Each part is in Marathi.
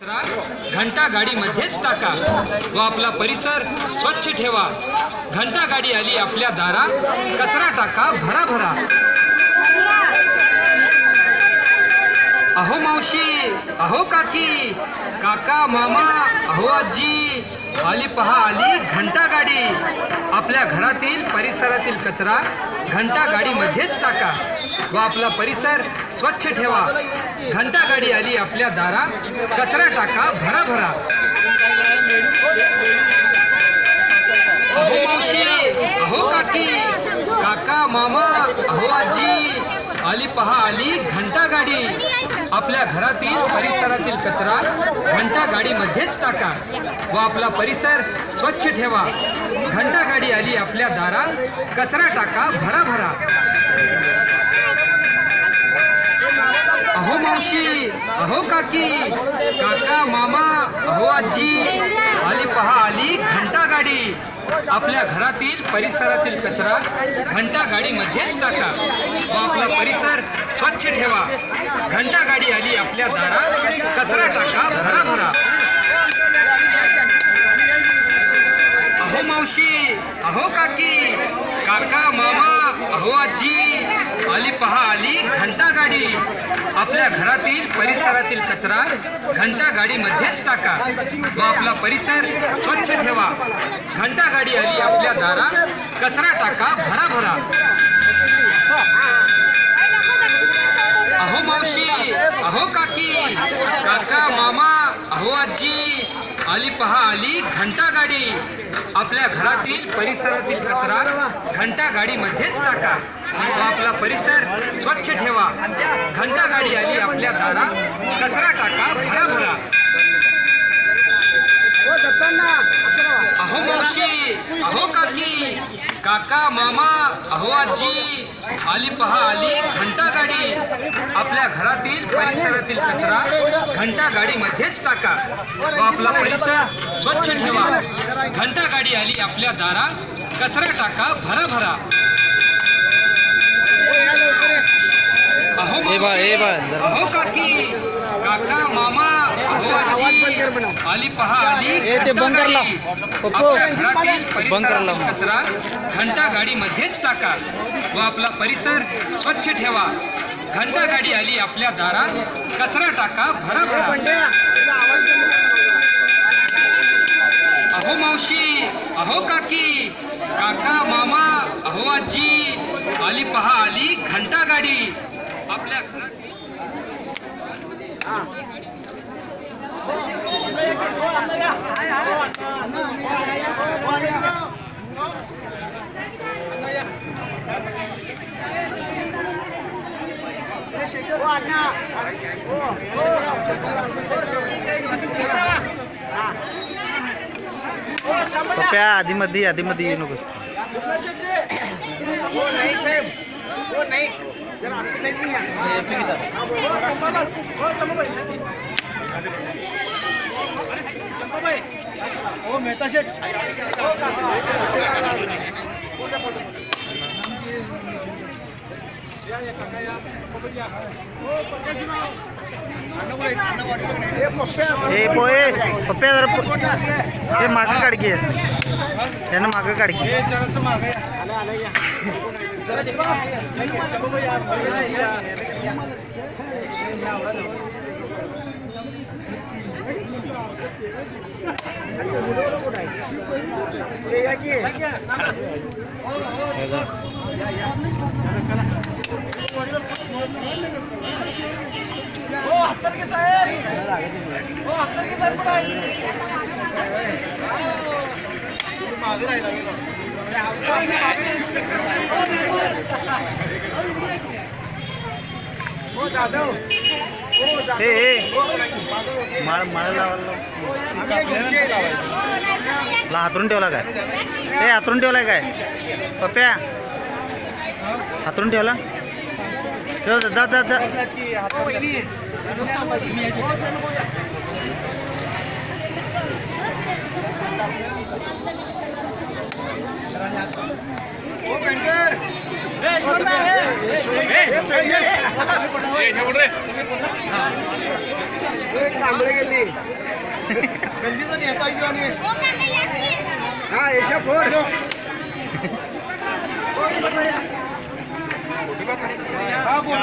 कचरा घंटा गाडीमध्येच टाका व आपला परिसर स्वच्छ ठेवा. घंटा गाडी आली आपल्या दारात कचरा टाका भरा भरा. अहो मावशी अहो काकी काका मामा. हो आजी आली पहा आली घंटा गाडी. आपल्या घरातील परिसरातील कचरा घंटा गाडीमध्येच टाका. व आपला परिसर स्वच्छ ठेवा. घंटा गाडी आली आपल्या दारात कचरा टाका भरा भरा अहो मावशी अहो काकी काका मामा अहो आजी आली पहा आली घंटा गाडी. आपल्या घरातील परिसरातील कचरा घंटा गाडीमध्येच टाका व आपला परिसर स्वच्छ ठेवा. घंटा गाडी आली आपल्या दारात कचरा टाका भरा भरा. अहो मावशी अहो काकी काका मामा अहो आजी आली पहा आली घंटा गाडी. आपल्या घरातील परिसरातील कचरा घंटा गाडीमध्येच टाका. व आपला परिसर स्वच्छ ठेवा. घंटा गाडी आली आपल्या दारात कचरा टाका भरा भरा. मावशी अहो काकी. काका मामा अहो आजी. आली पहा आली घंटा गाडी. आपल्या घरातील परिसरातील कचरा घंटा गाडीमध्येच टाका. व आपला परिसर स्वच्छ ठेवा. घंटा गाडी आली आपल्या दारात कचरा टाका भरा भरा अहो मावशी अहो काकी. काका मामा अहो आजी. आली पहा आली घंटा गाडी. आपल्या घरातील परिसरातील कचरा घंटा गाडीमध्येच टाका. व आपला परिसर स्वच्छ ठेवा. घंटा गाडी आली आपल्या दारात. कचरा टाका भरा भरा. अहो मावशी अहो काकी. काका मामा अहो आजी. आली पहा आली घंटा गाडी. आपल्या घरातील परिसरातील कचरा घंटा गाडीमध्येच टाका. व आपला परिसर स्वच्छ ठेवा. घंटा गाडी आली आपल्या दारात कचरा टाका भरा भरा. अहो. अहो काकी काका मामा आली पहा आली ते बंद कचरा घंटा गाडीमध्येच टाका. व आपला परिसर स्वच्छ ठेवा. घंटा गाडी आली आपल्या दारात कचरा टाका भरा भरा. अहो मावशी, अहो काकी, काका, मामा, अहो आजी, आली पहा आली घंटा गाडी. आपल्या घरातील पप्प्या आधी मध्ये आधी मध्ये येऊ नकोस. हे पोहे पप्प्या जरा हे मागं काढ की यानं मागं काढ साहेब. माळ माळ लावायला हातरून ठेवला काय? ए हातरून ठेवलाय काय? पप्प्या हातरून ठेवला? ठेव जा जा जा. हा यशा फोड हा बोल.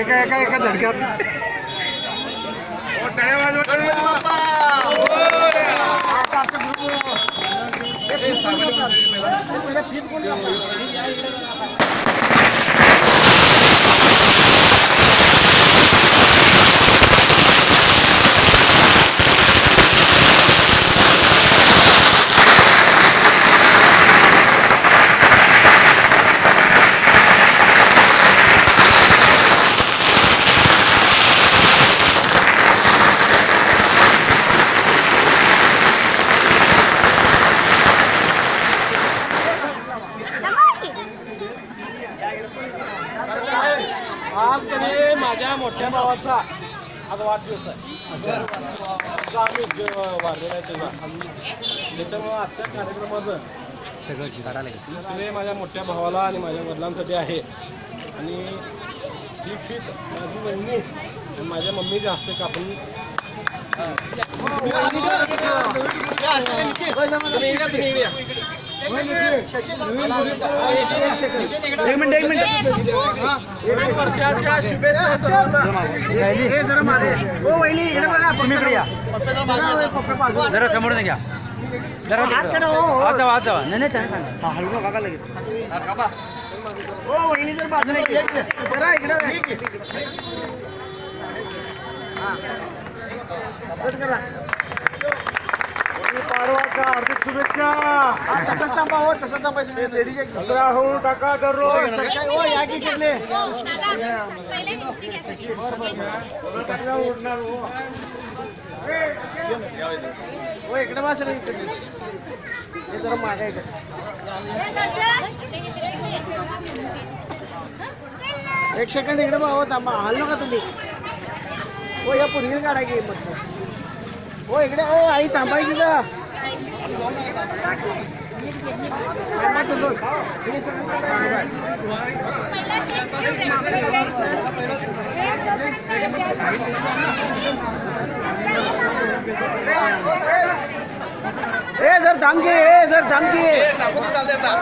एका एका एका झटक्यात. ग्रुप- मोठ्या भावाचा आज वाढदिवस आहे. जो आम्ही वाढलेला आहे त्याचा त्याच्यामुळं आजच्या कार्यक्रमाचं सगळं सगळे माझ्या मोठ्या भावाला आणि माझ्या वडिलांसाठी आहे. आणि ही फीत माझी वहिनी आणि माझ्या मम्मीच्या हस्ते कापून एक मिनिट एक मिनिट. एक वर्षाच्या शुभेच्छा सर्वांना. हे जरा मारे ओ वहिनी इकडे बघा तुम्ही या. जरा समोर घ्या जरा हो, हो. आज जावा नाही नाही त्यांना सांगा. ओ वहिनी जर बाजूला जरा इकडे. हा. करा. पाडवाच्या हार्दिक शुभेच्छा. तसंच थांबा हो तसंच थांबायचं लेडीज एक होऊ टाका दररोज. हो या की उडणार हो इकडे बस रे इकडे हे जरा एक सेकंद इकडे बघा हो थांबा. हाल तुम्ही. हो या पुढील काढा की मग. हो इकडे हो आई थांबाय तिथं ए जर थांब ए जर थांब